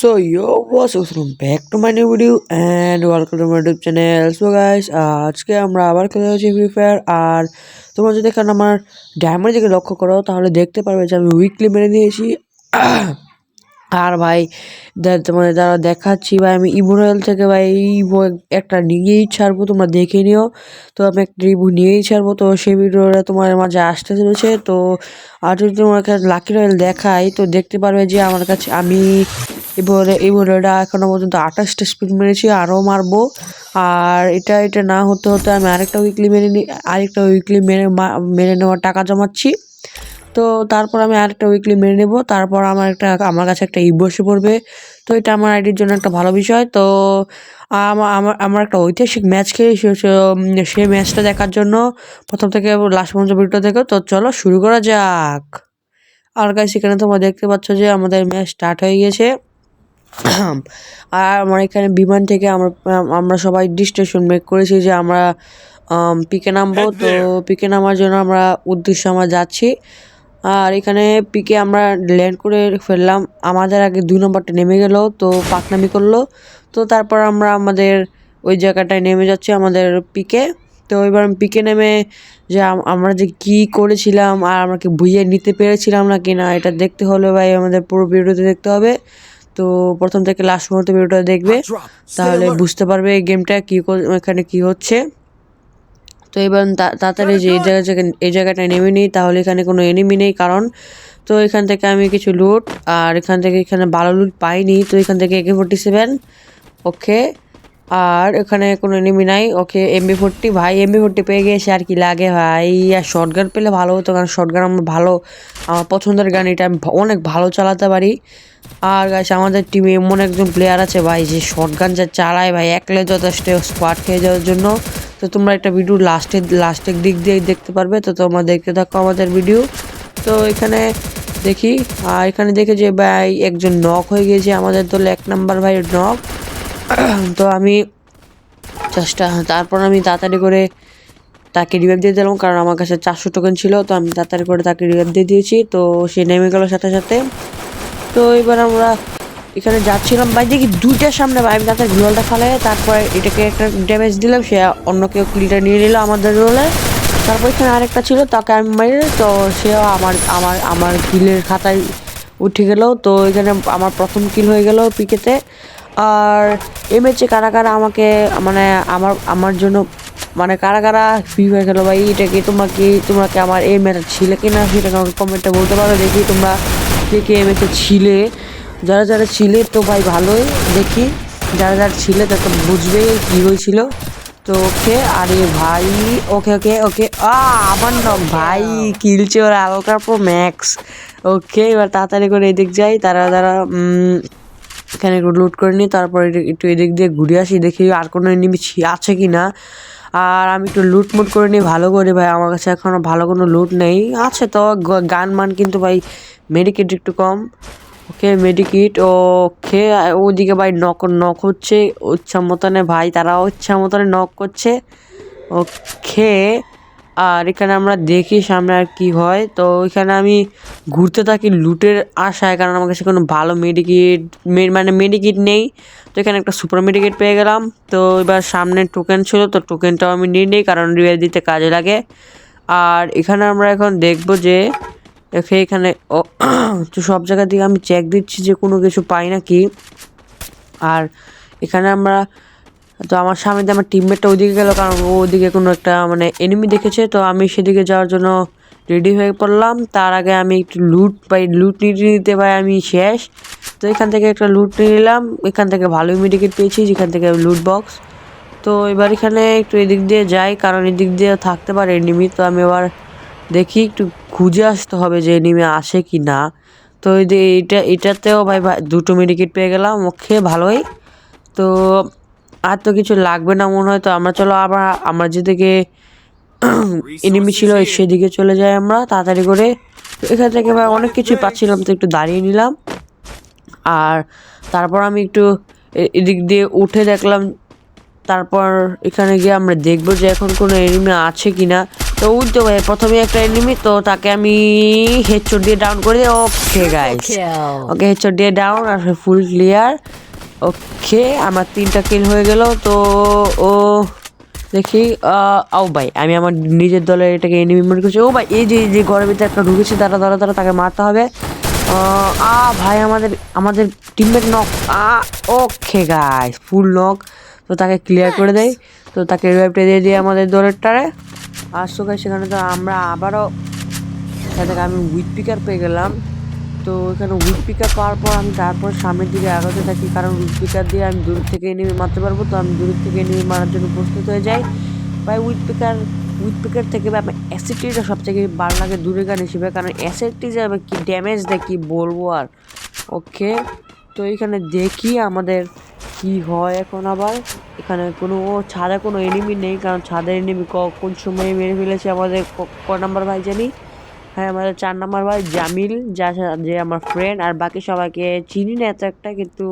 So yo, up? Welcome back to my new video and welcome to my YouTube channel. So guys, আজকে আমরা আবার খেলে হচ্ছে free fire আর তোমরা যদি এখানে আমার ড্যামের দিকে লক্ষ্য করো তাহলে দেখতে পারবে যে আমি উইকলি মেরে নিয়েছি আর ভাই তোমাদের দ্বারা দেখাচ্ছি ভাই আমি ইমোরাল থেকে ভাই ইভো একটা নিয়েই ছাড়বো তোমরা দেখে নিও তো আমি একটা রিভিউ নিয়েই ছাড়বো তো সেই ভিডিওটা তোমার মাঝে আসতে চলেছে তো আর যদি তোমার কাছে লাকি রয়েল দেখাই তো দেখতে পারবে যে আমার কাছে আমি এবারে এই বলেটা এখনও পর্যন্ত আঠাশটা স্পিড মেরেছি, আরও মারবো। আর এটা এটা না হতে হতে আমি আরেকটা উইকলি মেরে নি, আরেকটা উইকলি মেরে মেরে নেওয়ার টাকা জমাচ্ছি। তো তারপর আমি আরেকটা উইকলি মেরে নেব, তারপর আমার একটা, আমার কাছে একটা ই বসে পড়বে। তো এটা আমার আইডির জন্য একটা ভালো বিষয়। তো আমার আমার একটা ঐতিহাসিক ম্যাচ খেয়ে সে- ম্যাচটা দেখার জন্য প্রথম থেকে লাস্ট পর্যন্ত ভিডিও দেখো। তো চলো শুরু করা যাক। আর গাইস এখানে তোমরা দেখতে পাচ্ছ যে আমাদের ম্যাচ স্টার্ট হয়ে গেছে আর আমার এখানে বিমান থেকে আমরা আমরা সবাই ডিস্টেশন মেক করেছি যে আমরা পিকে নামবো। তো পিকে নামার জন্য আমরা উদ্দেশ্যে আমরা যাচ্ছি। আর এখানে পিকে আমরা ল্যান্ড করে ফেললাম। আমাদের আগে দুই নম্বরটা নেমে গেল তো পাকনামি করল। তো তারপর আমরা আমাদের ওই জায়গাটায় নেমে যাচ্ছি আমাদের পিকে। তো এবার পিকে নেমে যে আমরা যে কি করেছিলাম আর আমরা কি বুঝিয়ে নিতে পেরেছিলাম না কি না এটা দেখতে হলে ভাই আমাদের পুরো ভিডিওতে দেখতে হবে। তো প্রথম থেকে লাস্ট পর্যন্ত ভিডিওটা দেখবে তাহলে বুঝতে পারবে এই গেমটা কী এখানে কী হচ্ছে। তো এবার তা- তাড়াতাড়ি যে এই জায়গা থেকে এই জায়গাটায় নেমে নিই তাহলে এখানে কোনো এনিমি নেই কারণ তো এখান থেকে আমি কিছু লুট আর এখান থেকে এখানে ভালো লুট পাইনি তো এখান থেকে একে ফোর্টি সেভেন ওকে আর এখানে কোনো এনিমি নাই। ওকে এমবি ফোরটি ভাই এমবি ফোরটি পেয়ে গেছে আর কি লাগে ভাই। আর শর্ট গান পেলে ভালো হতো কারণ শর্ট গান আমার ভালো, আমার পছন্দের গান এটা আমি অনেক ভালো চালাতে পারি। আর গাছ আমাদের টিমে এমন একজন প্লেয়ার আছে ভাই, যে শর্ট গান যা চালায় ভাই একলে যথেষ্ট স্কোয়াড খেয়ে যাওয়ার জন্য। তো তোমরা একটা ভিডিও লাস্টের লাস্টের দিক দিয়ে দেখতে পারবে। তো তোমরা দেখতে থাকো আমাদের ভিডিও তো এখানে দেখি, আর এখানে দেখে যে ভাই একজন নক হয়ে গিয়েছে আমাদের দলে, এক নাম্বার ভাই নক তো আমি চেষ্টা, তারপর আমি তাড়াতাড়ি করে তাকে রিভাইভ দিয়ে দিলাম, কারণ আমার কাছে চারশো টোকেন ছিল, তো আমি তাড়াতাড়ি করে তাকে রিভাইভ দিয়ে দিয়েছি, তো সে নেমে গেল সাথে সাথে। তো এবার আমরা এখানে যাচ্ছিলাম, ভাই দেখি দুইটার সামনে আমি তাদের গ্লোয়ালটা ফালে তারপরে এটাকে একটা ড্যামেজ দিলাম, সে অন্য কেউ কিলটা নিয়ে নিল আমাদের রোলে তারপর এখানে আরেকটা ছিল, তাকে আমি মারি, তো সেও আমার আমার আমার কিলের খাতায় উঠে গেল, তো এখানে আমার প্রথম কিল হয়ে গেল পিকেতে আর এই ম্যাচে কারা কারা আমাকে মানে আমার আমার জন্য মানে কারা কারা ফ্রি ফায়ার খেলো ভাই এটা কি তোমরা কি তোমরা কি আমার এই ম্যাচ ছিলে কি না সেটা আমাকে কমেন্টে বলতে পারো দেখি তোমরা কে কে এই ম্যাচে ছিলে। যারা যারা ছিলে তো ভাই ভালোই দেখি যারা যারা ছিলে তা তো বুঝবে কি হয়েছিল। তো ওকে আরে ভাই ওকে ওকে ওকে আমার না ভাই কিলছে ওরা আলকার প্রো ম্যাক্স। ওকে এবার তাড়াতাড়ি করে এদিক যাই তারা তারা এখানে একটু লুট করে নিই, তারপর একটু এদিক দিয়ে ঘুরে আসি, দেখি আর কোনো এনিমি আছে কি না আর আমি একটু লুট মুট করে নিই, ভালো করে ভাই, আমার কাছে এখনও ভালো কোনো লুট নেই। আছে তো গান মান কিন্তু ভাই মেডিকেট একটু কম। ওকে মেডিকিট ওকে ওদিকে ভাই নক নক হচ্ছে ইচ্ছা মতনে ভাই, তারাও ইচ্ছা মতনে নক করছে। ও ওকে আর এখানে আমরা দেখি সামনে আর কি হয়। তো এখানে আমি ঘুরতে থাকি লুটের আশায়, কারণ আমার কাছে কোনো ভালো মেডিকিট মানে মেডিকিট নেই। তো এখানে একটা সুপার মেডিকেট পেয়ে গেলাম। তো এবার সামনে টোকেন ছিল, তো টোকেনটাও আমি নিয়ে নিই, কারণ রিভাইভ দিতে কাজে লাগে। আর এখানে আমরা এখন দেখব যে ওকে এখানে, ও, তো সব জায়গা থেকে আমি চেক দিচ্ছি যে কোনো কিছু পাই নাকি। আর এখানে আমরা তো আমার দিয়ে আমার টিমমেটটা ওইদিকে গেল, কারণ ও ওদিকে কোনো একটা মানে এনিমি দেখেছে। তো আমি সেদিকে যাওয়ার জন্য রেডি হয়ে পড়লাম। তার আগে আমি একটু লুট পাই লুট নিতে নিতে পাই, আমি শেষ। তো এখান থেকে একটা লুট নিয়ে নিলাম। এখান থেকে ভালোই মেডিকেট পেয়েছি, যেখান থেকে লুট বক্স তো এবার এখানে একটু এদিক দিয়ে যাই, কারণ এদিক দিয়ে থাকতে পারে এনিমি তো আমি এবার দেখি একটু খুঁজে আসতে হবে যে এনিমি আসে কি না তো এই যে এইটা, এটাতেও ভাই ভাই, দুটো মেডিকেট পেয়ে গেলাম। ওকে, ভালোই। তো আর তো কিছু লাগবে না মনে হয় তো আমরা চলো আবার আমরা যেদিকে এনিমি ছিল সেদিকে চলে যাই আমরা তাড়াতাড়ি করে। এখান থেকে ভাই অনেক কিছুই পাচ্ছিলাম তো একটু দাঁড়িয়ে নিলাম। আর তারপর আমি একটু এদিক দিয়ে উঠে দেখলাম তারপর এখানে গিয়ে আমরা দেখব যে এখন কোনো এনিমি আছে কি না তো উঠতে ভাই প্রথমে একটা এনিমি তো তাকে আমি হেডশট দিয়ে ডাউন করে দিই ওকে গাইস ওকে হেডশট দিয়ে ডাউন আর ফুল ক্লিয়ার ওকে আমার তিনটা কিল হয়ে গেল তো ও দেখি আহ, ও ভাই আমি আমার নিজের দলের এটাকে এনিমি মনে করছি। ও ভাই এই যে এই যে ঘরের ভিতরে একটা ঢুকেছে তারা তারা তারা তাকে মারতে হবে। আ ভাই আমাদের আমাদের টিমমেট নক আ ওকে গাইস ফুল নক তো তাকে ক্লিয়ার করে দেয় তো তাকে রিভাইভটা দিয়ে দিয়ে আমাদের দলেরটারে। আর সকাল সেখানে তো আমরা আবারও থেকে আমি উইথ পিকার পেয়ে গেলাম। তো এখানে উইথ পিকার পাওয়ার পর আমি তারপর সামনের দিকে আগাতে থাকি। কারণ উইথ পিকার দিয়ে আমি দূর থেকে এনিমি মারতে পারব, তো আমি দূর থেকে এনিমি মারার জন্য প্রস্তুত হয়ে যাই। ভাই উইথ পিকার উইথ পিকার থেকে আমার অ্যাসিডটিটা সব থেকে ভালো লাগে দূরে গান হিসেবে, কারণ অ্যাসিডটি যাবে কি ড্যামেজ দেয়, কি বলব আর। ওকে, তো এখানে দেখি আমাদের কি হয় এখন আবার। এখানে কোনো ছাদে কোনো এনিমি নেই, কারণ ছাদের এনিমি কোন সময় মেরে ফেলেছে আমাদের ক নাম্বার ভাই জানি। হ্যাঁ আমাদের চার নাম্বার ভাই জামিল, যা যে আমার ফ্রেন্ড আর বাকি সবাইকে চিনি না, এত একটা কিন্তু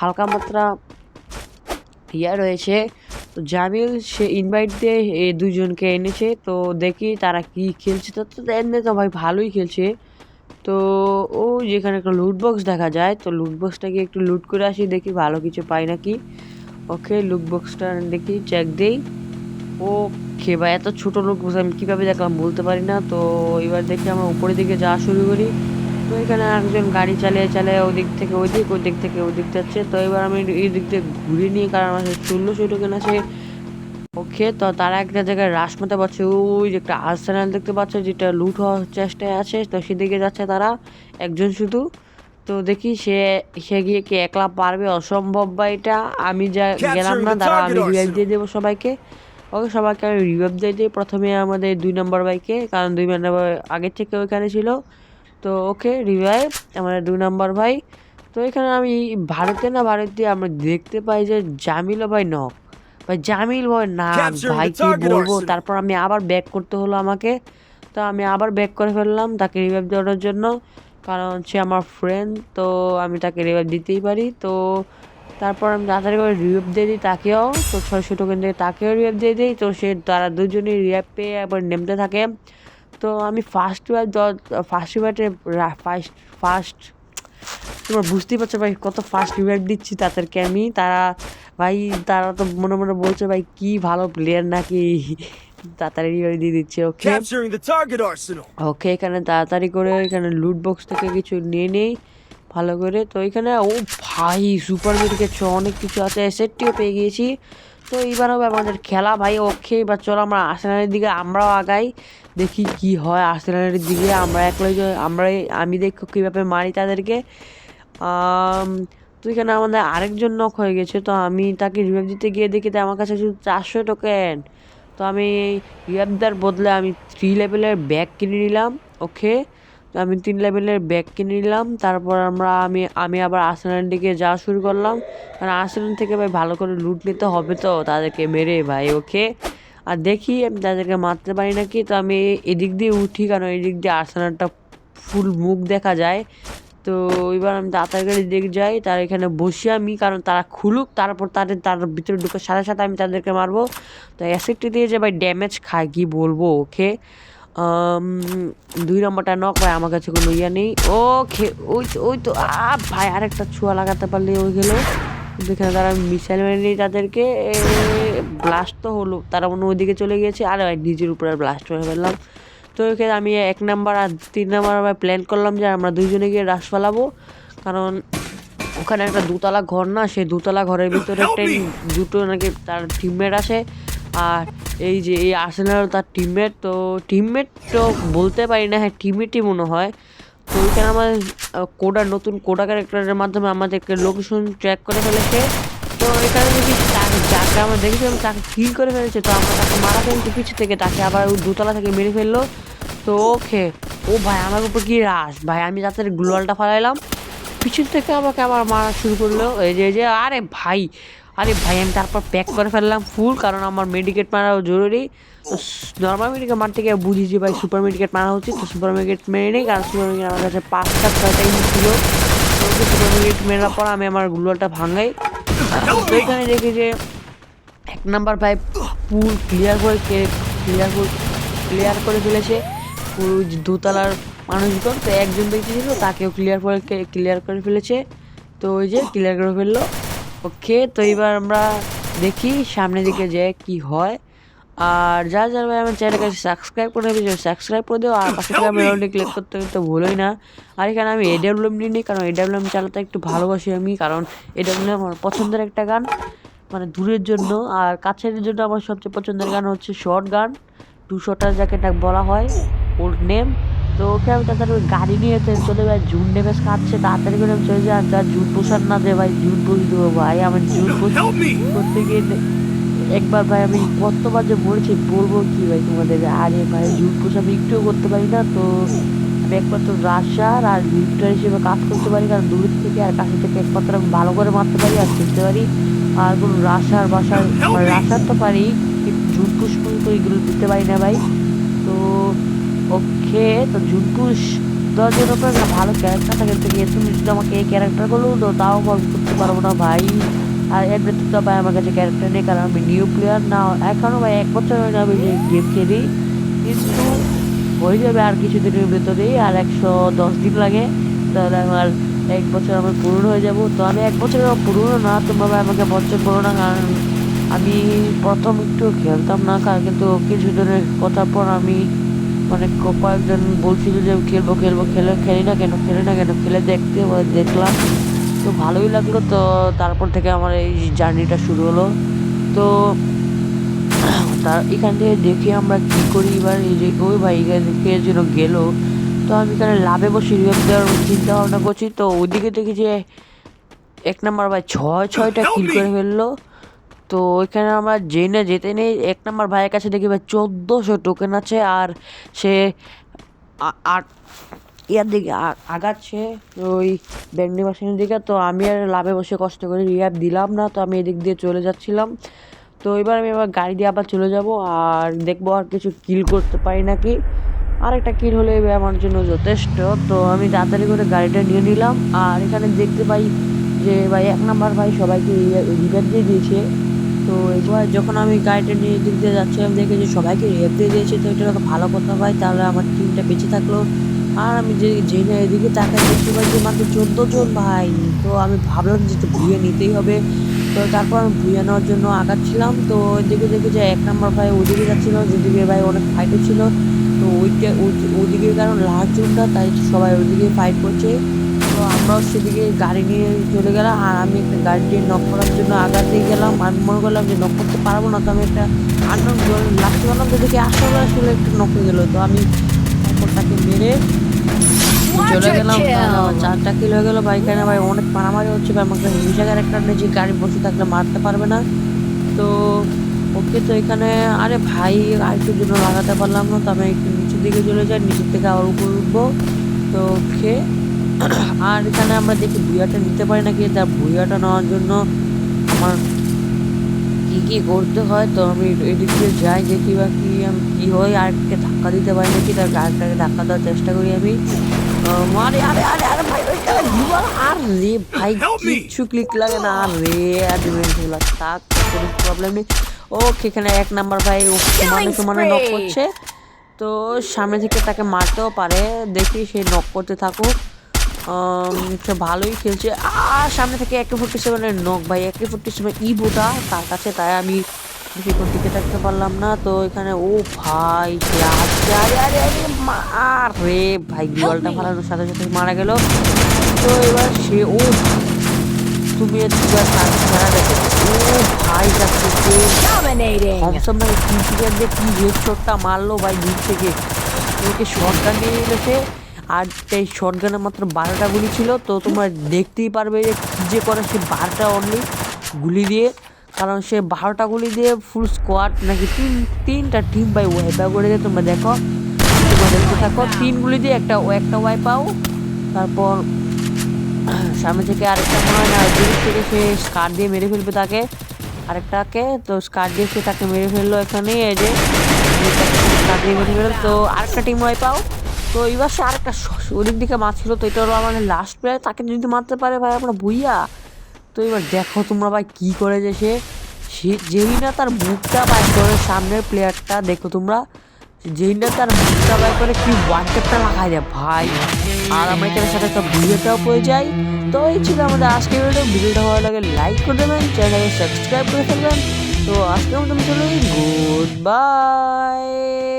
হালকা মাত্রা ইয়া রয়েছে। তো জামিল, সে ইনভাইট দিয়ে এই দুজনকে এনেছে, তো দেখি তারা কি খেলছে। তো তো এমনি তো ভাই ভালোই খেলছে। তো ও যেখানে একটা লুট বক্স দেখা যায়, তো লুট বক্সটাকে একটু লুট করে আসি, দেখি ভালো কিছু পাই নাকি। ওকে লুট বক্সটা দেখি চেক দেই। ওকে ভাই এত ছোট লোক আমি কীভাবে দেখলাম বলতে পারি না। তো এবার দেখি আমরা উপরের দিকে যাওয়া শুরু করি। তো এখানে একজন গাড়ি চালিয়ে চালিয়ে ওদিক থেকে ওই দিক ওই দিক থেকে ওই দিক যাচ্ছে। তো এবার আমি এই দিক থেকে ঘুরে নিয়ে কারণ আমার ষোলোশো টোকেন আছে। ওকে তো তারা একটা জায়গায় রাস মারতে পারছে। ওই যে একটা আর্সেনাল দেখতে পাচ্ছ যেটা লুট হওয়ার চেষ্টায় আছে। তো সেদিকে যাচ্ছে তারা একজন শুধু। তো দেখি সে সে গিয়ে কি একলা পারবে? অসম্ভব বা এটা। আমি যা গেলাম না দাঁড়া আমি দিয়ে দেবো সবাইকে। ওকে সবাইকে আমি রিভাইভ দিয়ে দিই। প্রথমে আমাদের দুই নম্বর বাইকে কারণ দুই নম্বর আগের থেকে ওইখানে ছিল। তো ওকে রিভাইভ আমাদের দুই নম্বর ভাই তো এখানে আমি ভারতে না ভারতে আমরা দেখতে পাই যে জামিল ভাই নক ভাই জামিল ভাই না ভাই কি বলব? তারপর আমি আবার ব্যাক করতে হলো আমাকে। তো আমি আবার ব্যাক করে ফেললাম তাকে রিভাইভ দেওয়ার জন্য। কারণ সে আমার ফ্রেন্ড তো আমি তাকে রিভাইভ দিতেই পারি। তো তারপর আমি তাড়াতাড়ি করে রিভাইভ দিয়ে দিই তাকেও তো ছয়শো টোকেন থেকে তাকেও রিভাইভ দিয়ে দিই তো সে তারা দুজনেই রিভাইভ পেয়ে একবার নেমতে থাকে। তো আমি ফার্স্ট বার ফার্স্ট বারে ফার্স্ট ফার্স্ট তোমরা বুঝতেই পারছ ভাই কত ফার্স্ট রিভাইভ দিচ্ছি তাদেরকে আমি। তারা ভাই তারা তো মনে মনে বলছে ভাই কি ভালো প্লেয়ার নাকি তাড়াতাড়ি দিয়ে দিচ্ছে ওকে ওকে এখানে তাড়াতাড়ি করে এখানে লুট বক্স থেকে কিছু নিয়ে নেই। ভালো করে। তো এখানে, ও ভাই সুপার মিট মেডিকেট অনেক কিছু আছে, সেটটিও পেয়ে গিয়েছি। তো এইবার হবে আমাদের খেলা, ভাই, ওকে এবার চলো আমরা আর্সেনালের দিকে, আমরাও আগাই, দেখি কি হয় আর্সেনালের দিকে। আমরা একলাই আমরাই, আমি দেখো কীভাবে মারি তাদেরকে। তো এখানে আমাদের আরেকজন নক হয়ে গেছে, তো আমি তাকে রিভাইভ দিতে গিয়ে দেখি আমার কাছে শুধু চারশো টোকেন তো আমি রিভাইভ দেওয়ার বদলে আমি থ্রি লেভেলের ব্যাগ কিনে নিলাম, ওকে। তো আমি তিন লেভেলের ব্যাগ কিনে নিলাম, তারপর আমরা, আমি আমি আবার আর্সেনালের দিকে যাওয়া শুরু করলাম। কারণ আর্সেনাল থেকে ভাই ভালো করে লুট নিতে হবে তো, তাদেরকে মেরে ভাই, ওকে? আর দেখি, আমি তাদেরকে মারতে পারি নাকি? তো আমি এদিক দিয়ে উঠি, কারণ এদিক দিয়ে আর্সেনালটা ফুল মুখ দেখা যায়। তো এবার আমি তাড়াতাড়ি দিকে যাই, তার এখানে বসি আমি, কারণ তারা খুলুক, তারপর তাদের, তার ভিতরে ঢুকার সাথে সাথে আমি তাদেরকে মারবো। তো অ্যাসিডটি দিয়ে যে ভাই ড্যামেজ খায়, কি বলব, ওকে? দুই নম্বরটা নক ভাই আমার কাছে কোনো ইয়ে নেই। ও খে ওই তো ওই তো আ ভাই আরেকটা ছোঁয়া লাগাতে পারলে ওই গেলো। যেখানে তারা মিসাইল মেরে নিই তাদেরকে ব্লাস্ট তো হলো। তারা অন্য ওইদিকে চলে গিয়েছে। আর ভাই নিজের উপরে ব্লাস্ট করে ফেললাম। তো এখানে আমি এক নাম্বার আর তিন নাম্বার আবার প্ল্যান করলাম যে আমরা দুইজনে গিয়ে রাস ফেলাবো। কারণ ওখানে একটা দুতলা ঘর না সেই দুতলা ঘরের ভিতরে একটা দুটো নাকি তার টিমমেট আছে আর এই যে এই আর্সেনাল তার টিমমেট তো টিমমেট তো বলতে পারি না হ্যাঁ টিমমেটই মনে হয়। তো ওইখানে আমার কোডার নতুন কোডা ক্যারেক্টারের মাধ্যমে আমাদেরকে লোকেশন ট্র্যাক করে ফেলেছে। তো এখানে তাকে, যাকে আমরা দেখেছিলাম তাকে কিল করে ফেলেছে, তো আমরা তাকে মারা ফেলছি পিছু থেকে, তাকে আবার দোতলা থেকে মেরে ফেলল। তো ওকে, ও ভাই আমার উপর কি রাস ভাই আমি যাতে গ্লোয়ালটা ফালাইলাম। পিছন থেকে আমাকে আবার মারা শুরু করল। এই যে, আরে ভাই আরে ভাই, আমি তারপর প্যাক করে ফেললাম ফুল কারণ আমার মেডিকেট মারাও জরুরি। নর্মাল মেডিকেট মারতে গিয়ে বুঝি যে ভাই সুপার মেডিকেট মারা উচিত, তো সুপার মেডিকেট মেরে নেই, কারণ সুপার মেডিকেট আমার কাছে পাঁচটা, ছয়টা ইউজ ছিল। সুপার মেডিকেট মেরার পর আমি আমার গ্লোয়ালটা ভাঙাই। এখানে দেখি যে এক নাম্বার ভাই পুল ক্লিয়ার করে ক্লিয়ার করে ক্লিয়ার করে ফেলেছে। পুরো দোতলার মানুষজন, তো একজন ব্যক্তি ছিল তাকেও ক্লিয়ার করে ক্লিয়ার করে ফেলেছে। তো ওই যে ক্লিয়ার করে ফেলল। ওকে তো এবার আমরা দেখি সামনের দিকে যে কি হয়। আর যা যারা ভাই আমার চ্যানেলকে সাবস্ক্রাইব করে নেবে সাবস্ক্রাইব করে দিও আর পাশে বেলটি ক্লিক করতে তো ভুলোই না। আর এখানে আমি এডাব্লিউএম নিই কারণ এডাব্লিউএম চালাতে একটু ভালোবাসি আমি কারণ এডাব্লিউএম আমার পছন্দের একটা গান মানে দূরের জন্য। আর কাছের জন্য আমার সবচেয়ে পছন্দের গান হচ্ছে শর্ট গান। টু শটার যাকে বলা হয় ওল্ড নেম তো ওকে আমি তাড়াতাড়ি ওই গাড়ি নিয়ে তো চলে ভাই জুন নেমে খাচ্ছে তাড়াতাড়ি করে আমি চলে যাই যা জুন পোষার না দে ভাই জুন পোষ দেবো ভাই আমার জুন পোষ করতে গিয়ে একবার ভাই আমি কতবার যে মরেছি বলব কি ভাই তোমাদের আরে ভাই জুন পোষ আমি একটুও করতে পারি না তো আমি একমাত্র রাশার আর লিফটার হিসেবে কাজ করতে পারি কারণ দূর থেকে আর কাছে থেকে একমাত্র আমি ভালো করে মারতে পারি আর খেলতে পারি আর কোনো রাশার বাসার মানে রাশার তো পারি কিন্তু জুন পুষ তো এগুলো দিতে পারি না ভাই তো ওকে তো জুন পুষ দেওয়ার জন্য তো একটা ভালো ক্যারেক্টার থাকে থেকে তুমি যদি আমাকে এই ক্যারেক্টারগুলো দাও তাও আমি করতে পারব না ভাই। আর এর ভেতরে ভাই আমার কাছে ক্যারেক্টার নেই, কারণ আমি নিউ প্লেয়ার না এখনও ভাই এক বছর হয়ে যে গেম খেলি। কিন্তু হয়ে যাবে আর কিছুদিনের ভেতরেই, আর একশো দশ দিন লাগে, তাহলে আমার এক বছর আমার পূরণ হয়ে যাব। তো আমি এক বছর পুরনো না তোমরা আমাকে বঞ্চন করো না, কারণ আমি প্রথম একটু খেলতাম না, কারণ কিন্তু কিছুদিনের কথার পর আমি মানে কয়েকজন বলছিল যে খেলব খেলব খেলে খেলি না কেন খেলি না কেন খেলে দেখতে দেখলাম। তো ভালোই লাগল তো তারপর থেকে আমার এই জার্নিটা শুরু হলো। তো তার এখান থেকে দেখে আমরা কি করি এবার এই যে ওই ভাই এখান যেন গেল। তো আমি এখানে লাভে বসে রিভাইভ দেওয়ার চিন্তা ভাবনা করছি। তো ওইদিকে দেখি যে এক নাম্বার ভাই ছয় ছয়টা কিল করে ফেলল। তো ওইখানে আমরা জেনে যেতে নেই। এক নাম্বার ভাইয়ের কাছে দেখি ভাই চোদ্দোশো টোকেন আছে আর সে আ- আর ইয়ার দিকে আগাচ্ছে ওই ব্যান্ডি মাসিনের দিকে। তো আমি আর লাভে বসে কষ্ট করে রিয়াপ দিলাম না, তো আমি এদিক দিয়ে চলে যাচ্ছিলাম। তো এবার আমি আবার গাড়ি দিয়ে আবার চলে যাব আর দেখব আর কিছু কিল করতে পারি নাকি। আর একটা কিল হলে আমার জন্য যথেষ্ট। তো আমি তাড়াতাড়ি করে গাড়িটা নিয়ে নিলাম আর এখানে দেখতে পাই যে ভাই এক নাম্বার ভাই সবাইকে রিভার দিয়ে দিয়েছে। তো এবার যখন আমি গাড়িটা নিয়ে দিক দিয়ে যাচ্ছিলাম দেখে যে সবাইকে রেপ দিয়ে দিয়েছে, তো এটা ভালো কথা ভাই। তাহলে আমার টিমটা বেঁচে থাকল। আর আমি যে যে না এদিকে তাকাই দেখতে পাই যে মাত্র চোদ্দ জন ভাই। তো আমি ভাবলাম যে একটু ভুয়ে নিতেই হবে। তো তারপর আমি ভুয়ে নেওয়ার জন্য আগাচ্ছিলাম তো ওইদিকে দেখি যে এক নম্বর ভাই ওদিকে যাচ্ছিল যেদিকে ভাই অনেক ফাইট ছিল। তো ওইটা ওই- ওইদিকে কারণ লাস্ট জোনটা, তাই সবাই ওইদিকে ফাইট করছে। আমরাও সেদিকে গাড়ি নিয়ে চলে গেলাম আর আমি একটা গাড়ি দিয়ে নক করার জন্য আগাতে গেলাম আমি মনে করলাম যে নক করতে পারব না তো আমি একটা আননোন লাস্ট করলাম তো দেখি আসলে আসলে একটু নক হয়ে গেলো। তো আমি তারপর তাকে মেরে চলে গেলাম। চারটা কিলো হয়ে গেলো। বাইক এনে ভাই অনেক মারামারি হচ্ছে। ভাই আমাকে হিংসা ক্যারেক্টার নিয়ে যে গাড়ি বসে থাকলে মারতে পারবে না। তো ওকে তো এখানে আরে ভাই আরেকটুর জন্য লাগাতে পারলাম না। তো আমি একটু নিচের দিকে চলে যাই। নিচের থেকে আবার উপর উঠবো। তো ওকে আর এখানে আমরা দেখি ভুইয়াটা নিতে পারি নাকি? তার ভুইয়াটা নেওয়ার জন্য আমার কী কী করতে হয়? তো আমি এদিক দিয়ে যাই দেখি বা কি আমি কী হয় আরেকটাকে ধাক্কা দিতে পারি নাকি? তার গাড়িটাকে ধাক্কা দেওয়ার চেষ্টা করি আমি। আরে আরে আরে আরে ভাই ভাই আরে জীবন আর রে ভাই কিচ্ছু ক্লিক লাগে না আর রে অ্যাডভেন্টগুলো থাক কোনো প্রবলেম নেই। ওকে এখানে এক নাম্বার ভাই ও সমানে সমানে নক করছে। তো সামনে থেকে তাকে মারতেও পারে। দেখি সে নক করতে থাকুক। ভালোই খেলছে। আর সামনে থেকে একে ফোর্টি সেভেনের নক ভাই একে ফোর্টি সেভেন ই বোটা তার কাছে তাই আমি বেশি কোন দিকে থাকতে পারলাম না। তো এখানে ও ভাই আসছে। আরে আরে আরে মার রে। ভাই গোলটা ফালানোর সাথে সাথে মারা গেল। তো এবার সে ও তুমি দেখো। ও ভাই তিন দিয়ে কি হেড শটটা মারলো ভাই দূর থেকে। ওকে শর্ট গান নিয়ে নিয়েছে আর এই শর্ট মাত্র বারোটা গুলি ছিল, তো তোমরা দেখতেই পারবে যে কী যে করে সে বারোটা অনলি গুলি দিয়ে, কারণ সে বারোটা গুলি দিয়ে ফুল স্কোয়াড নাকি তিন, তিনটা টিম বাই ওয়াইপা করে দিয়ে। তোমরা দেখো, তোমরা দেখতে থাকো, তিন গুলি দিয়ে একটা একটা ওয়াইপাও তারপর সামনে থেকে আরেকটা মনে হয় না দিক থেকে সে স্কার দিয়ে মেরে ফেলবে তাকে। আরেকটাকে, তো স্কার দিয়ে সে তাকে মেরে ফেলল এখানে এই যে স্কার দিয়ে মেরে ফেলল। তো আরেকটা টিম ওয়াই পাও তো এবার সে আরেকটা ওদিক দিকে মারছিল, তো এটা হলো আমাদের লাস্ট প্লেয়ার তাকে যদি মারতে পারে ভাই আমরা বুইয়া। তো এবার দেখো তোমরা ভাই কী করেছে সে সে যেই না তার মুখটা বাইর করে সামনের প্লেয়ারটা দেখো তোমরা, যেই না তার মুখটা বার করে কি ওয়ান লাগাই দেয় ভাই। আর আমরা এখানে সাথে একটা ভিডিওটাও পেয়ে যাই তো এই ছিল আমাদের আজকের ভিডিও ভিডিওটা ভালো লাগে লাইক করে দেবেন চ্যানেলটাকে সাবস্ক্রাইব করে ফেলবেন। তো আজকের মতন চলে গুড বাই